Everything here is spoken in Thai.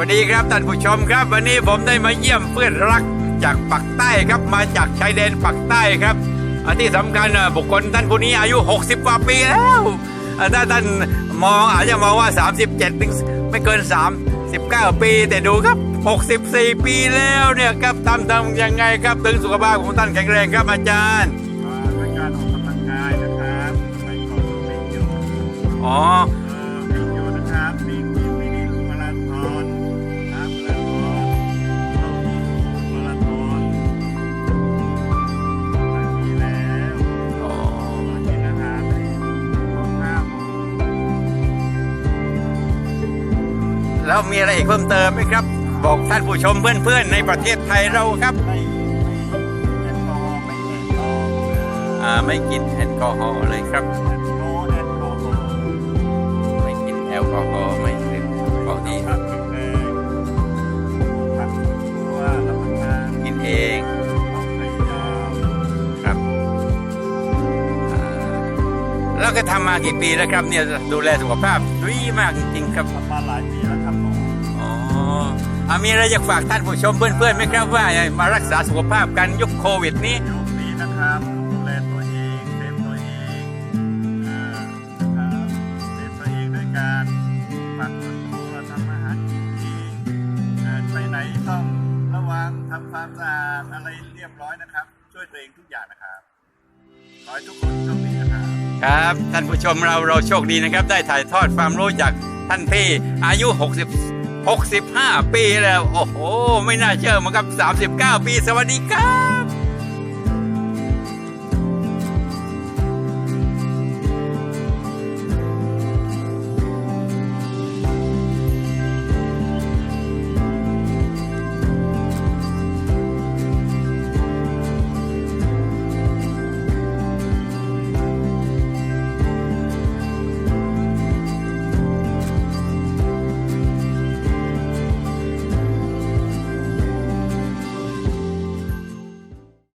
วัสดีครับท่านผู้ชมครับ วันนี้ผมได้มาเยี่ยมเพื่อนรักจากปักใต้ครับมาจากชายแดนปักใต้ครับอันที่สำคัญบุคคลท่านผู้นี้อายุ 60 กว่าปีแล้วถ้าท่านมองอาจจะมองว่า 37ถึงไม่เกิน 39 ปี แต่ดูครับ 64 ปีแล้วเนี่ยครับทำทำยังไงครับถึงสุขภาพของท่านแข็งแรงครับอาจารย์ แล้วมีอะไรอีกเพิ่มเติมไหมครับ บอกท่านผู้ชมเพื่อนๆในประเทศไทยเราครับไม่ไม่แอลกอฮอล์ไม่แอลกอฮอล์อ่าไม่กินแอลกอฮอล์เลยครับ แล้วก็ทำมากี่ปีแล้วครับเนี่ยดูแลสุขภาพดีมากจริงๆครับทำมาหลายปีแล้วครับผมอ๋ออามีอะไรอยากฝากท่านผู้ชมเพื่อนๆไหมครับว่ามารักษาสุขภาพกันยุคโควิดนี้ยุคนี้นะครับดูแลตัวเองเซฟตัวเองนะครับเซฟตัวเองด้วยการปักตัวทำอาหารกินเองไปไหนต้องระวังทำความสะอาดอะไรเรียบร้อยนะครับ ช่วยตัวเองทุกอย่างนะครับขอให้ทุกคน ครับ ท่านผู้ชมเราเราโชคดีนะครับ ได้ถ่ายทอดความรู้จากท่านพี่อายุ 60 65 ปีแล้ว โอ้โห ไม่น่าเชื่อมือนกับ 39 ปี สวัสดีครับ